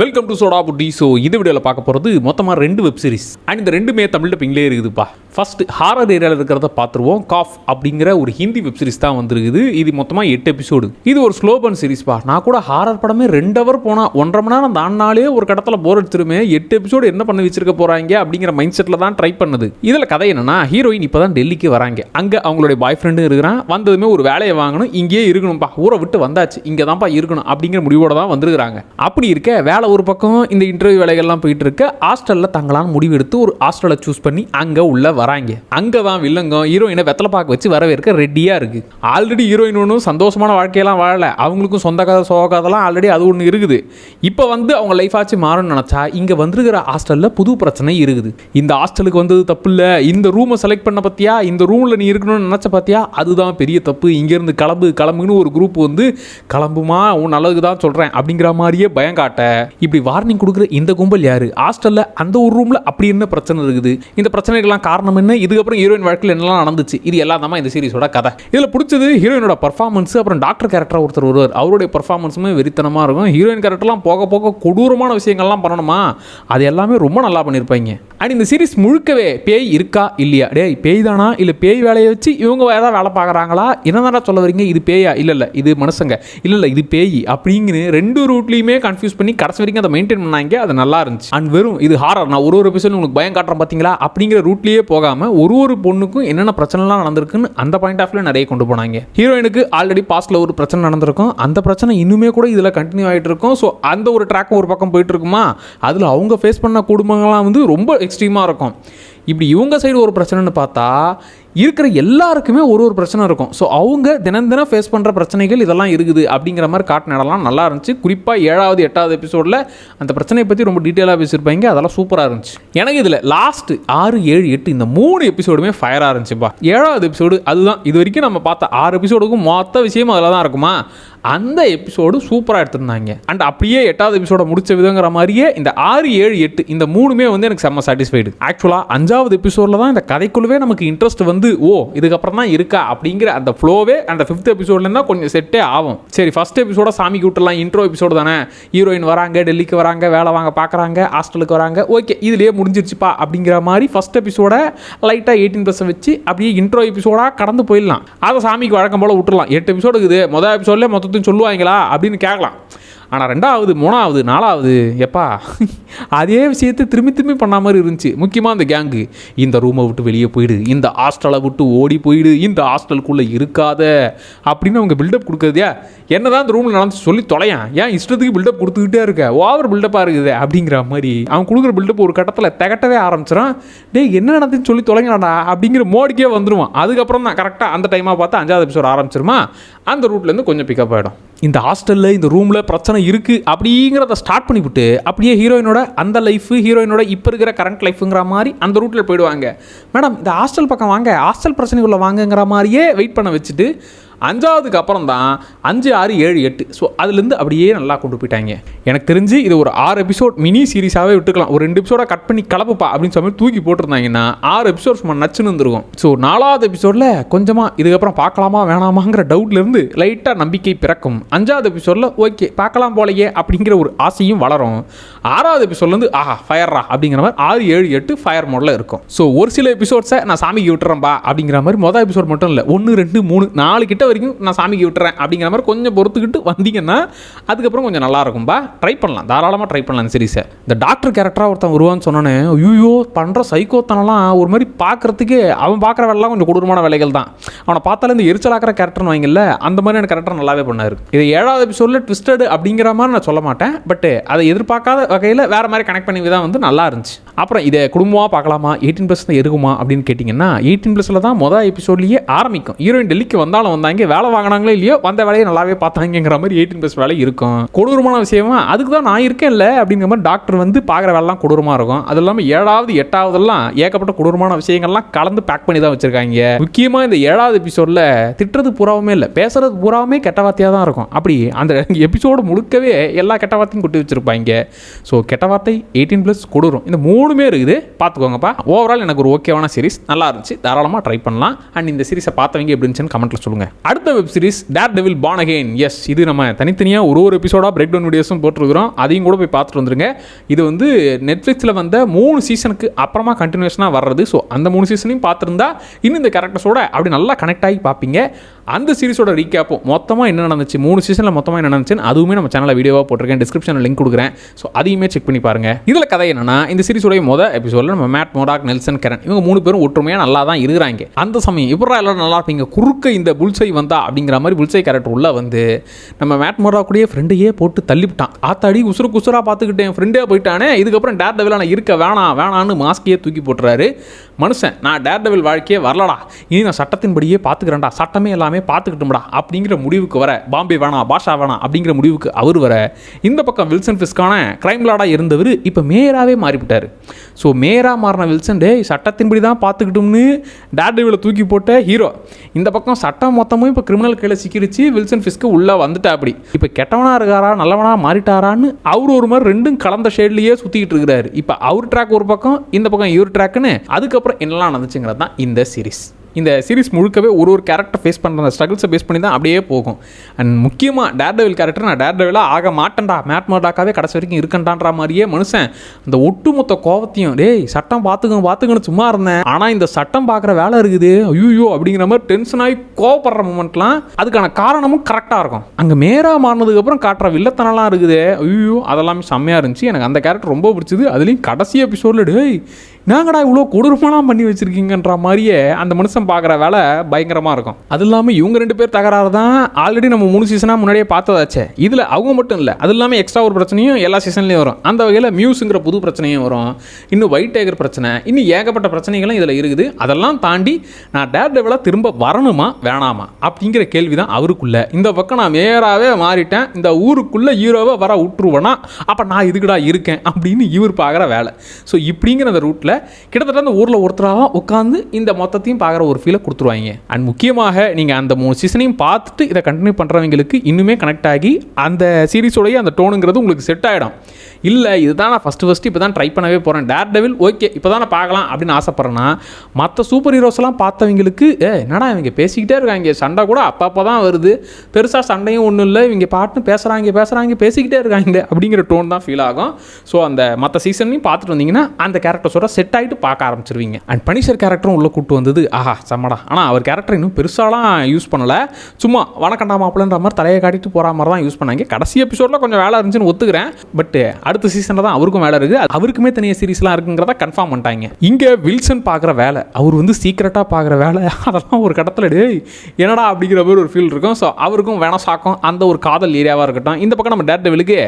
Welcome to soda புட்டி so இந்த வீடியோவில் பார்க்க போகிறது மொத்தமாக ரெண்டு வெப் சீரிஸ் அண்ட் இந்த ரெண்டுமே தமிழ் டப்பிங்லேயே இருக்குதுப்பா. ஃபர்ஸ்ட் ஹாரர் ஏரியாவில் இருக்கிறத பார்த்துருவோம். காஃப் அப்படிங்கிற ஒரு ஹிந்தி வெப் சீரிஸ் தான் வந்திருக்குது. இது மொத்தமாக எட்டு எபிசோடு இது ஒரு ஸ்லோபன் சீரிஸ்ப்பா நான் கூட ஹாரர் படமே ரெண்டு ஹவர் போனால் ஒன்றரை மணி நேரம் தாண்டினாலே ஒரு கடத்தில் போர் அடிச்சிருமே. எட்டு எபிசோடு என்ன பண்ண வச்சிருக்க போகிறாங்க அப்படிங்கிற மைண்ட் செட்டில் தான் ட்ரை பண்ணுது. இதில் கதை என்னன்னா ஹீரோயின் இப்போ தான் டெல்லிக்கு வராங்க. அங்கே அவங்களுடைய பாய் ஃப்ரெண்டும் இருக்கிறான். வந்ததுமே ஒரு வேலையை வாங்கணும். இங்கேயே இருக்கணும்ப்பா ஊரை விட்டு வந்தாச்சு. இங்கே தான்ப்பா இருக்கணும் அப்படிங்கிற முடிவோட தான் வந்துருக்குறாங்க. அப்படி இருக்க வேலை ஒரு பக்கம் இந்த இன்டர்வியூ வேலைகள்லாம் போயிட்டு இருக்க ஹாஸ்டலில் தங்களான்னு முடிவெடுத்து ஒரு ஹாஸ்டலை சூஸ் பண்ணி அங்கே உள்ள வராங்க. அங்கே தான் வில்லங்கம் ஹீரோயினை வெத்தலை பார்க்க வச்சு வரவேற்க ரெடியாக இருக்கு. ஆல்ரெடி ஹீரோயின் ஒன்றும் சந்தோஷமான வாழ்க்கையெல்லாம் வாழல. அவங்களுக்கும் சொந்த கதை சோக கதைலாம் ஆல்ரெடி அது ஒன்று இருக்குது. இப்போ வந்து அவங்க லைஃப் ஆச்சு மாறணும்னு நினச்சா இங்கே வந்துருக்கிற ஹாஸ்டலில் புது பிரச்சனை இருக்குது. இந்த ஹாஸ்டலுக்கு வந்தது தப்பு இல்லை. இந்த ரூமை செலக்ட் பண்ண பார்த்தியா இந்த ரூமில் நீ இருக்கணும்னு நினச்ச பார்த்தியா அதுதான் பெரிய தப்பு. இங்கேருந்து கிளம்பு கிளம்புன்னு ஒரு குரூப் வந்து கிளம்புமா? உன் நல்லதுக்கு தான் சொல்கிறேன் அப்படிங்கிற மாதிரியே பயம் காட்ட இப்படி வார்னிங் கொடுக்குற இந்த கும்பல் யாரு? ஹாஸ்டலில் அந்த ஒரு ரூமில் அப்படி என்ன பிரச்சனை இருக்குது? இந்த பிரச்சனைகள்லாம் காரணம் என்ன? இதுக்கப்புறம் ஹீரோயின் வாழ்க்கையில் என்னெல்லாம் நடந்துச்சு? இது எல்லாம் தான் இந்த சீரிஸோட கதை. இதில் பிடிச்சது ஹீரோயினோட பர்ஃபார்மன்ஸ் அப்புறம் டாக்டர் கேரக்டராக ஒருத்தர் வருவார். அவருடைய பர்ஃபார்மன்ஸுமே வெறித்தனமாக இருக்கும். ஹீரோயின் கேரக்டர்லாம் போக போக கொடூரமான விஷயங்கள்லாம் பண்ணணுமா? அது எல்லாமே ரொம்ப நல்லா பண்ணியிருப்பாங்க அண்ட் இந்த சீரிஸ் முழுக்கவே பேய் இருக்கா இல்லையா? டேய் பேய் தானா இல்லை பேய் வேலையை வச்சு இவங்க ஏதாவது வேலை பார்க்குறாங்களா? என்னதானடா சொல்ல வரீங்க? இது பேயா? இல்லை இல்லை இது மனுஷங்க. இல்லை இல்லை இது பேய். அப்படிங்கிற ரெண்டு ரூட்லையுமே கன்ஃபியூஸ் பண்ணி கடைசி வரைக்கும் அதை மெயின்டைன் பண்ணாங்க அது நல்லா இருந்துச்சு. அண்ட் வெறும் இது ஹாரர் நான் ஒரு ஒரு எபிசோட் உங்களுக்கு பயம் காட்டுறேன் பார்த்தீங்களா அப்படிங்கிற ரூட்லேயே போகாமல் ஒரு ஒரு பொண்ணுக்கும் என்னென்ன பிரச்சனைலாம் நடந்திருக்குன்னு அந்த பாயிண்ட் ஆஃப்ல நிறைய கொண்டு போனாங்க. ஹீரோயினுக்கு ஆல்ரெடி பாஸ்ட்டில் ஒரு பிரச்சனை நடந்திருக்கும். அந்த பிரச்சனை இன்னுமே கூட இதில் கண்டினியூ ஆகிட்டு இருக்கும். ஸோ அந்த ஒரு ட்ராக்கும் ஒரு பக்கம் போயிட்டு இருக்குமா? அதில் அவங்க ஃபேஸ் பண்ண குடும்பங்கள்லாம் வந்து ரொம்ப எக்ஸ்ட்ரீமாக இருக்கும். இப்படி இவங்க சைடு ஒரு பிரச்சனைன்னு பார்த்தா இருக்கிற எல்லாருக்குமே ஒரு ஒரு பிரச்சனை இருக்கும். ஸோ அவங்க தினம் தினம் ஃபேஸ் பண்ணுற பிரச்சனைகள் இதெல்லாம் இருக்குது அப்படிங்கிற மாதிரி காட்டின இடம்லாம் நல்லா இருந்துச்சு. குறிப்பாக ஏழாவது எட்டாவது எபிசோடில் அந்த பிரச்சனையை பற்றி ரொம்ப டீட்டெயிலாக பேசியிருப்பாங்க. அதெல்லாம் சூப்பராக இருந்துச்சு. எனக்கு இதில் லாஸ்ட்டு ஆறு ஏழு எட்டு இந்த மூணு எபிசோடுமே ஃபயராக இருந்துச்சுப்பா ஏழாவது எபிசோடு அதுதான். இது வரைக்கும் நம்ம பார்த்த ஆறு எபிசோடுக்கும் மொத்த விஷயமும் அதில் தான் இருக்குமா? அந்த எபிசோடு சூப்பராக எடுத்திருந்தாங்க. அண்ட் அப்படியே எட்டாவது எபிசோட முடிச்ச விதங்கிற மாதிரியே இந்த ஆறு ஏழு எட்டு இந்த மூணுமே வந்து எனக்கு செம்ம சாட்டிஸ்ஃபைடு ஆக்சுவலாக அஞ்சாவது எபிசோடில் தான் இந்த கதைக்குள்ளவே நமக்கு இன்ட்ரெஸ்ட் வந்து ஓ இதுக்கப்புறம் தான் இருக்கா? அப்படிங்கிற அந்த ஃப்ளோவே அந்த ஃபிஃப்த் எபிசோட்லேருந்து தான் கொஞ்சம் செட்டே ஆகும். சரி ஃபஸ்ட் எபிசோட சாமிக்கு விட்டுலாம் இன்ட்ரோ எபிசோடு தானே? ஹீரோயின் வராங்க டெல்லிக்கு வராங்க வேலை வாங்க பார்க்குறாங்க ஹாஸ்டலுக்கு வராங்க ஓகே இதுலேயே முடிஞ்சிருச்சுப்பா அப்படிங்கிற மாதிரி ஃபஸ்ட் எபிசோட லைட்டாக எயிட்டீன் ப்ளஸ் வச்சு அப்படியே இன்ட்ரோ எபிசோடாக கடந்து போயிடலாம். அதை சாமிக்கு வழக்கம் போல் விட்டுலாம் எட்டு எபிசோடு இருக்குது. மொதல் எபிசோட்லேயே மொத்தத்தையும் சொல்லுவாங்களா அப்படின்னு கேட்கலாம். ஆனால் ரெண்டாவது மூணாவது நாலாவது எப்பா? அதே விஷயத்தை திரும்பி திரும்பி பண்ண மாதிரி இருந்துச்சு. முக்கியமாக அந்த கேங்கு இந்த ரூமை விட்டு வெளியே போயிடு. இந்த ஹாஸ்டலை விட்டு ஓடி போயிடு. இந்த ஹாஸ்டலுக்குள்ளே இருக்காத. அப்படின்னு அவங்க பில்டப் கொடுக்குறதையா என்ன தான் இந்த ரூமில் நடந்து சொல்லி தொலையான் ஏன் இஷ்டத்துக்கு பில்டப் கொடுத்துக்கிட்டே இருக்க? ஓவர் பில்டப்பாக இருக்குது. அப்படிங்கிற மாதிரி அவன் கொடுக்குற பில்டப் ஒரு கட்டத்தில் திகட்டவே ஆரம்பிச்சிடான் டேய் என்ன நடந்துன்னு சொல்லி தொலைங்கடா அப்படிங்கிற மோடிக்கே வந்துடுவான் அதுக்கப்புறம் தான் கரெக்டாக அந்த டைமாக பார்த்து அஞ்சாவது எபிசோட் ஆரம்பிச்சிருமா? அந்த ரூட்லேருந்து கொஞ்சம் பிக்கப் ஆகிடும் இந்த ஹாஸ்டலில் இந்த ரூமில் பிரச்சனை இருக்குது அப்படிங்கிறத ஸ்டார்ட் பண்ணிவிட்டு அப்படியே ஹீரோயினோட அந்த லைஃபு ஹீரோயினோட இப்போ இருக்கிற கரண்ட் லைஃபுங்கிற மாதிரி அந்த ரூட்டில் போயிடுவாங்க. மேடம் இந்த ஹாஸ்டல் பக்கம் வாங்க ஹாஸ்டல் பிரச்சனைக்குள்ளே வாங்கங்கிற மாதிரியே வெயிட் பண்ண வச்சுட்டு அஞ்சாவதுக்கு அப்புறம் தான் அஞ்சு ஆறு ஏழு எட்டு. ஸோ அதுலேருந்து அப்படியே நல்லா கொண்டு போயிட்டாங்க. எனக்கு தெரிஞ்சு இது ஒரு ஆறு எபிசோட் மினி சீரிஸாகவே விட்டுக்கலாம். ஒரு ரெண்டு எபிசோட கட் பண்ணி கலப்புப்பா அப்படின்னு சொல்லி தூக்கி போட்டிருந்தாங்கன்னா ஆறு எபிசோட் சும்மா நச்சுன்னு இருந்திருக்கும். ஸோ நாலாவது எபிசோடில் கொஞ்சமாக இதுக்கப்புறம் பார்க்கலாமா வேணாமாங்கிற டவுட்லேருந்து லைட்டாக நம்பிக்கை பிறக்கும். அஞ்சாவது எபிசோடில் ஓகே பார்க்கலாம் போலையே அப்படிங்கிற ஒரு ஆசையும் வளரும். ஆறாவது எபிசோட்லேருந்து ஆஹா ஃபயர்ரா அப்படிங்கிற மாதிரி ஆறு ஏழு எட்டு ஃபயர் மோடில் இருக்கும். ஸோ ஒரு சில எபிசோட்ஸை நான் சாமிக்கு விட்டுறேன்பா அப்படிங்கிற மாதிரி மொதல் எபிசோட் மட்டும் இல்லை. ஒன்று ரெண்டு மூணு நாலு கிட்ட வரைக்கும் நான் சாமிக்கு விட்டுறேன் அப்படிங்கிற மாதிரி கொஞ்சம் பொறுத்துக்கிட்டு வந்தீங்கன்னா அதுக்கப்புறம் கொஞ்சம் நல்லாயிருக்கும்பா. ட்ரை பண்ணலாம். தாராளமாக ட்ரை பண்ணலாம் இந்த சீரிஸை இந்த டாக்டர் கேரக்டராக ஒருத்தன் வருவான்னு சொன்னோன்னே ஐயோ பண்ணுற சைக்கோத்தனெல்லாம் ஒரு மாதிரி பார்க்குறதுக்கே அவன் பார்க்குற வேலைலாம் கொஞ்சம் கொடூரமான வேலைகள் தான். அவனை பார்த்தாலே இந்த எரிச்சலாக்கிற கேரக்டர்னு வாங்கல அந்த மாதிரியான கேரக்டர் நல்லாவே பண்ணார். இது ஏழாவது எபிசோடில் ட்விஸ்டடு அப்படிங்கிற மாதிரி நான் சொல்ல மாட்டேன். பட் அதை எதிர்பார்க்காத வகையில் வேறு மாதிரி கனெக்ட் பண்ணி தான் வந்து நல்லா இருந்துச்சு. அப்புறம் இதை குடும்பமாக பார்க்கலாமா? எயிட்டீன் ப்ளஸ் தான் இருக்குமா? அப்படின்னு கேட்டிங்கன்னா எயிட்டீன் ப்ளஸில் தான் மொதல் எபிசோட்லேயே ஆரம்பிக்கும். ஹீரோயின் டெல்லிக்கு வந்தாலும் வந்தாங்க. வேலை வாங்கினாங்களோ இல்லையோ வந்த வேலையை நல்லாவே பார்த்தாங்கிற மாதிரி எயிட்டீன் ப்ளஸ் வேலை இருக்கும். கொடூரமான விஷயமா அதுக்கு தான் நான் இருக்கேன்ல அப்படிங்கிற மாதிரி டாக்டர் வந்து பார்க்குற வேலைலாம் கொடூரமாக இருக்கும். அது இல்லாமல் ஏழாவது எட்டாவதெல்லாம் ஏகப்பட்ட கொடூரமான விஷயங்கள்லாம் கலந்து பேக் பண்ணி தான் வச்சிருக்காங்க. முக்கியமாக இந்த ஏழாவது எபிசோடில் திட்டுறது பூராவுமே இல்லை பேசுறது பூராவுமே கெட்ட வார்த்தையாக தான் இருக்கும். அப்படி அந்த எபிசோடு முழுக்கவே எல்லா கெட்ட வார்த்தையும் கொட்டி வச்சிருப்பாங்க. ஸோ கெட்ட வார்த்தை எயிட்டீன் ப்ளஸ் கொடூரம். இந்த மூணுமே இருக்குது. பார்த்துக்கோங்கப்பா. ஓவரால் எனக்கு ஒரு ஓகேவான சீரிஸ் நல்லா இருந்துச்சு. தாராளமாக ட்ரை பண்ணலாம். அண்ட் இந்த சீரிஸை பார்த்தவங்க எப்படி இருந்துச்சுன்னு கமெண்ட்டில் சொல்லுங்கள் அடுத்த web series Daredevil Born Again yes இது நம்ம தனித்தனியாக ஒரு ஒரு எபிசோடாக பிரேக் டவுன் வீடியோஸும் போட்டிருக்கிறோம். அதையும் கூட போய் பார்த்துட்டு வந்துருங்க. இது வந்து நெட்ஃப்ளிக்ஸில் வந்த மூணு சீசனுக்கு அப்புறமா கண்டினியூஷனாக வர்றது. ஸோ அந்த மூணு சீசனையும் பார்த்துருந்தா இன்னும் இந்த கேரக்டர்ஸோட அப்படி நல்லா கனெக்ட் ஆகி பார்ப்பீங்க. அந்த சீரிஸோட ரீகேப்பும் மொத்தமாக என்ன நடந்துச்சு மூணு சீசனில் மொத்தமாக என்ன நடந்துச்சுன்னு அதுவுமே நம்ம சேனலில் வீடியோவாக போட்டிருக்கேன். டிஸ்கிரிப்ஷனில் லிங்க் கொடுக்குறேன். ஸோ அதையுமே செக் பண்ணி பாருங்கள் இதில் கதை என்னன்னா இந்த சீரிஸோடைய மொதல் எபிசோடில் நம்ம மேட் மோடாக் நெல்சன் கரன் இவங்க மூணு பேரும் ஒற்றுமையாக நல்லா தான் இருக்கிறாங்க. அந்த சமயம் இப்படா எல்லாரும் நல்லா இருப்பீங்க? குறுக்க இந்த புல்சை வந்தா அப்படிங்கிற மாதிரி புல்சை கேரக்டர் உள்ள வந்து நம்ம மேட் கூடயே ஃப்ரெண்டையே போட்டு தள்ளிவிட்டான். ஆத்தாடி உசுறு குசுரா பார்த்துக்கிட்டேன் ஃப்ரெண்டே போயிட்டானே இதுக்கப்புறம் டேர் டெவில் இருக்க வேணாம் வேணான்னு மாஸ்கையே தூக்கி போட்டுறாரு. மனுஷன் நான் டேர் டெவில் வாழ்க்கையே வரலடா. இனி நான் சட்டத்தின்படியே பார்த்துக்கிறேன்டா சட்டமே எல்லாமே பார்த்துக்கிட்டோம்டா அப்படிங்கிற முடிவுக்கு வர பாம்பே வேணாம் பாஷா வேணாம் அப்படிங்கிற முடிவுக்கு அவர் வர இந்த பக்கம் வில்சன் ஃபிஸ்கான கிரைம் லாடாக இருந்தவர் இப்போ மேயராகவே மாறிவிட்டார். ஸோ மேயராக மாறின வில்சன் டேய் சட்டத்தின்படி தான் பார்த்துக்கிட்டோம்னு டேர் டெவிலை தூக்கி போட்ட ஹீரோ இந்த பக்கம் சட்டம் மொத்தமும் இப்போ கிரிமினல் கையில் சிக்கிடுச்சு வில்சன் ஃபிஸ்க்கு உள்ளே வந்துட்டா அப்படி இப்போ கெட்டவனா இருக்காரா நல்லவனா மாறிட்டாரான்னு அவர் ஒரு மாதிரி ரெண்டும் கலந்த ஷேட்லேயே சுற்றிக்கிட்டு இருக்கிறாரு. இப்போ அவர் ட்ராக் ஒரு பக்கம் இந்த பக்கம் இவர் ட்ராக்குன்னு அதுக்கப்புறம் என்னெல்லாம் நடந்துச்சுங்கிறது தான் இந்த சீரீஸ் இந்த சீரிஸ் முழுக்கவே ஒரு ஒரு கேரக்டர் ஃபேஸ் பண்ணுற ஸ்ட்ரகிள்ஸை பேஸ் பண்ணி தான் அப்படியே போகும். அண்ட் முக்கியமாக டேர்டெவில் கேரக்டர் நான் டேர்டெவிலாக ஆக மாட்டேன்டா. மேட் மோடாக்காவே கடைசி வரைக்கும் இருக்கண்டான்ற மாதிரியே மனுஷன் அந்த ஒட்டுமொத்த கோவத்தையும் டேய் சட்டம் பார்த்துக்கங்க பார்த்துக்கன்னு சும்மா இருந்தேன். ஆனால் இந்த சட்டம் பார்க்குற வேலை இருக்குது. ஐயோ அப்படிங்கிற மாதிரி டென்ஷன் ஆகி கோவப்படுற மூமெண்ட்லாம் அதுக்கான காரணமும் கரெக்டாக இருக்கும். அங்கே மேரா மாறினதுக்கப்புறம் காட்டுற வில்லத்தனம்லாம் இருக்குது. ஐயோ அதெல்லாமே செம்மையாக இருந்துச்சு. எனக்கு அந்த கேரக்டர் ரொம்ப பிடிச்சது. அதுலேயும் கடைசி எபிசோடில் டேய் நாங்கடா இவ்வளோ கொடூரமெல்லாம் பண்ணி வச்சுருக்கீங்கன்ற மாதிரியே அந்த மனுஷன் பார்க்குற வேலை பயங்கரமாக இருக்கும். அது இல்லாமல் இவங்க ரெண்டு பேர் தகராறு தான் ஆல்ரெடி நம்ம மூணு சீசனாக முன்னாடியே பார்த்ததாச்சே. இதில் அவங்க மட்டும் இல்லை அது இல்லாமல் எக்ஸ்ட்ரா ஒரு பிரச்சனையும் எல்லா சீசன்லேயும் வரும். அந்த வகையில் மியூஸுங்கிற புது பிரச்சனையும் வரும். இன்னும் ஒயிட் டேகர் பிரச்சனை இன்னும் ஏகப்பட்ட பிரச்சனைகளும் இதில் இருக்குது. அதெல்லாம் தாண்டி நான் டேர் டெவலாக திரும்ப வரணுமா வேணாமா? அப்படிங்கிற கேள்வி தான் அவருக்குள்ளே. இந்த பக்கம் நான் மேயராகவே மாறிட்டேன் இந்த ஊருக்குள்ளே ஹீரோவை வர விட்டுருவேனா? அப்போ நான் இதுக்குடா இருக்கேன் அப்படின்னு இவர் பார்க்குற வேலை. ஸோ இப்படிங்கிற அந்த ரூட்டில் கிட்டத்தட்ட அந்த ஊரில் ஒருத்தராக உட்காந்து இந்த மொத்தத்தையும் பார்க்குற ஒரு ஃபீலை கொடுத்துருவாங்க. அண்ட் முக்கியமாக நீங்கள் அந்த மூணு சீசனையும் பார்த்துட்டு இதை கண்டினியூ பண்ணுறவங்களுக்கு இன்னுமே கனெக்ட் ஆகி அந்த சீரிஸோடைய அந்த டோனுங்கிறது உங்களுக்கு செட் ஆகிடும் இல்லை இதுதான் நான் ஃபஸ்ட்டு ஃபஸ்ட்டு இப்போ தான் ட்ரை பண்ணவே போகிறேன் டேர் டெவில் ஓகே இப்போ தான் நான் பார்க்கலாம் அப்படின்னு ஆசைப்பட்றேன்னா மற்ற சூப்பர் ஹீரோஸ்லாம் பார்த்தவங்களுக்கு ஏ என்னடா இவங்க பேசிக்கிட்டே இருக்காங்க. சண்டை கூட அப்பப்போ தான் வருது. பெருசாக சண்டையும் ஒன்றும் இல்லை. இவங்க பாட்டுன்னு பேசுகிறாங்க பேசுகிறாங்க பேசிக்கிட்டே இருக்காங்க அப்படிங்கிற டோன் தான் ஃபீல் ஆகும். ஸோ அந்த மற்ற சீசன்லையும் பார்த்துட்டு வந்தீங்கன்னா அந்த கேரக்டர்ஸோட செட் செட் ஆகிட்டு பார்க்க ஆரம்பிச்சிருவீங்க. அண்ட் பனிஷர் கேரக்டரும் உள்ளே கூட்டு வந்தது ஆஹா செம்மடா. ஆனால் அவர் கேரக்டர் இன்னும் பெருசாலாம் யூஸ் பண்ணலை. சும்மா வணக்கண்டா மாப்பிள்ளன்ற மாதிரி தலையை காட்டிட்டு போகிற மாதிரி தான் யூஸ் பண்ணாங்க. கடைசி எபிசோடில் கொஞ்சம் வேலை இருந்துச்சுன்னு ஒத்துக்கிறேன். பட் அடுத்த சீசனில் தான் அவருக்கும் வேலை இருக்குது அவருக்குமே தனியாக சீரிஸ்லாம் இருக்குங்கிறத கன்ஃபார்ம் பண்ணிட்டாங்க. இங்கே வில்சன் பார்க்குற வேலை அவர் வந்து சீக்கிரட்டாக பார்க்குற வேலை அதெல்லாம் ஒரு கடத்தில் டேய் என்னடா? அப்படிங்கிற மாதிரி ஒரு ஃபீல் இருக்கும். ஸோ அவருக்கும் வேணா சாக்கும். அந்த ஒரு காதல் ஏரியாவாக இருக்கட்டும். இந்த பக்கம் நம்ம டேட் டெவிலுக்கு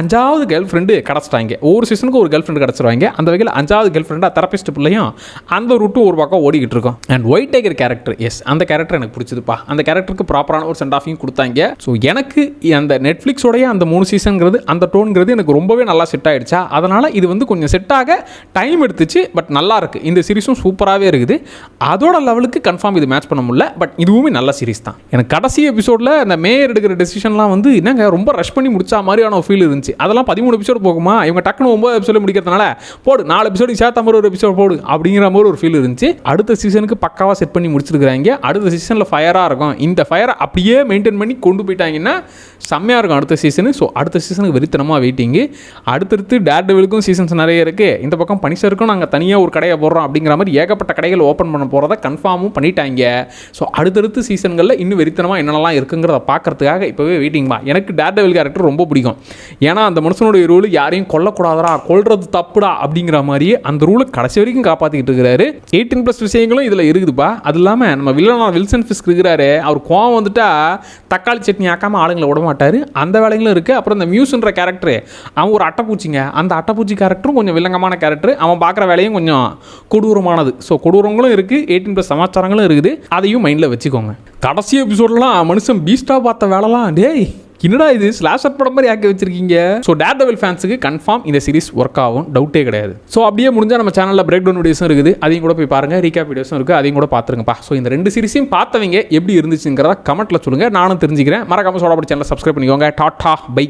அஞ்சாவது கேர்ள் ஃப்ரெண்டு கிடச்சிட்டாங்க. ஒவ்வொரு சீசனுக்கு ஒரு கேர்ள் ஃப்ரெண்டு கிடச்சிருவாங்க. அந்த வகையில் அஞ்சாவது கேர்ள் ஃப்ரெண்டாக தெரப்பிஸ்ட் பிள்ளையும் அந்த ரூட்டும் ஒரு பக்கம் ஓடிக்கிட்டு இருக்கும். And White Tiger character yes அந்த கேரக்டர் எனக்கு பிடிச்சதுப்பா. அந்த கேரக்டருக்கு ப்ராப்பரான ஒரு சென்ட் ஆஃபையும் கொடுத்தாங்க. ஸோ எனக்கு அந்த நெட்ஃப்ளிக்ஸோடைய அந்த மூணு சீசனுங்கிறது அந்த டோன்ங்கிறது எனக்கு ரொம்பவே நல்லா செட் ஆகிடுச்சா அதனால் இது வந்து கொஞ்சம் செட் ஆக டைம் எடுத்துச்சு பட் நல்லா இருக்குது இந்த சீரிஸும் சூப்பராகவே இருக்குது. அதோட லெவலுக்கு கன்ஃபார்ம் இது மேட்ச் பண்ண முடியல பட் இதுவுமே நல்ல சீரிஸ் தான். எனக்கு கடைசி எபிசோடில் அந்த மேயர் எடுக்கிற டெசிஷன்லாம் வந்து என்னங்க ரொம்ப ரஷ் பண்ணி முடிச்சா மாதிரியான ஃபீல் இருந்துச்சு. அதெல்லாம் பதிமூணு எபிசோடு போகுமா? இவங்க டக்குனு ஒம்பது எபிசோடு முடிக்கிறதுனால போடு நாலு எபிசோடு சேர்த்த மாதிரி ஒரு எபிசோட் போடு அப்படிங்கிற மாதிரி ஒரு ஃபீல் இருந்துச்சு. அடுத்த சீசனுக்கு பக்காவாக செட் பண்ணி முடிச்சிருக்கிறாங்க. அடுத்த சீசனில் ஃபயராக இருக்கும். இந்த ஃபயரை அப்படியே மெயின்டைன் பண்ணி கொண்டு போயிட்டாங்கன்னா செம்மையாக இருக்கும் அடுத்த சீசனு ஸோ அடுத்த சீசனுக்கு வெறித்தனமாக வெயிட்டிங்கு அடுத்தடுத்து டேர் டெவிலுக்கும் சீசன்ஸ் நிறைய இருக்குது இந்த பக்கம் பனிஷருக்கும் நாங்கள் தனியாக ஒரு கடையை போடுறோம் அப்படிங்கிற மாதிரி ஏகப்பட்ட கடைகள் ஓப்பன் பண்ண போகிறத கன்ஃபார்மும் பண்ணிட்டாங்க. ஸோ அடுத்தடுத்து சீசன்களில் இன்னும் வெறித்தனமாக என்னென்னலாம் இருக்குங்கிறத பார்க்கறதுக்காக இப்போவே வெயிட்டிங்மா எனக்கு டேர் டெவில் கேரக்டர் ரொம்ப பிடிக்கும். ஏன்னா அந்த மனுஷனுடைய ரூல் யாரையும் கொல்லக்கூடாதரா கொல்றது தப்புடா அப்படிங்கிற மாதிரியே அந்த ரூல் கடைசி வரைக்கும் காப்பாற்றிக்கிட்டு இருக்கிறாரு. எயிட்டீன் ப்ளஸ் விஷயங்களும் இதில் இருக்குதுப்பா. அது இல்லாமல் நம்ம வில்லனா வில்சன் ஃபிஸ்க் இருக்கிறாரு. அவர் கோவம் வந்துட்டா தக்காளி சட்னி ஆக்காமல் ஆளுங்களை விட மாட்டார். அந்த வேலைகளும் இருக்குது அப்புறம் இந்த மியூஸ்ன்ற கேரக்டர் அவன் ஒரு அட்டைப்பூச்சிங்க. அந்த அட்டைப்பூச்சி கேரக்டரும் கொஞ்சம் வில்லங்கமான கேரக்டர் அவன் பார்க்குற வேலையும் கொஞ்சம் கொடூரமானது. ஸோ கொடூரங்களும் இருக்குது எயிட்டீன் ப்ளஸ் சமாச்சாரங்களும் இருக்குது. அதையும் மைண்டில் வச்சுக்கோங்க. கடைசி எபிசோட்லாம் மனுஷன் பீஸ்டாக பார்த்த வேலைலாம் டேய் என்னடா இது ஸ்லாஷர் படம் மாதிரி ஆக்கி வச்சிருக்கீங்க? ஸோ டேர் டெவில் ஃபேன்ஸுக்கு கன்ஃபார்ம் இந்த சீரிஸ் ஒர்க் ஆகும் டவுட்டே கிடையாது. ஸோ அப்படியே முடிஞ்சால் நம்ம சேனலில் பிரேக் டவுன் வீடியோஸும் இருக்குது. அதையும் கூட போய் பாருங்கள் ரீகேப் வீடியோஸும் இருக்குது அதையும் கூட பார்த்துருங்கப்பா. ஸோ இந்த ரெண்டு சீரிஸையும் பார்த்தவங்க எப்படி இருந்துச்சுங்கிறத கமெண்ட்டில் சொல்லுங்கள் நானும் தெரிஞ்சுக்கிறேன். மறக்காம சோடாபடி சேனலை சப்ஸ்கிரைப் பண்ணிக்கோங்க. Tata bye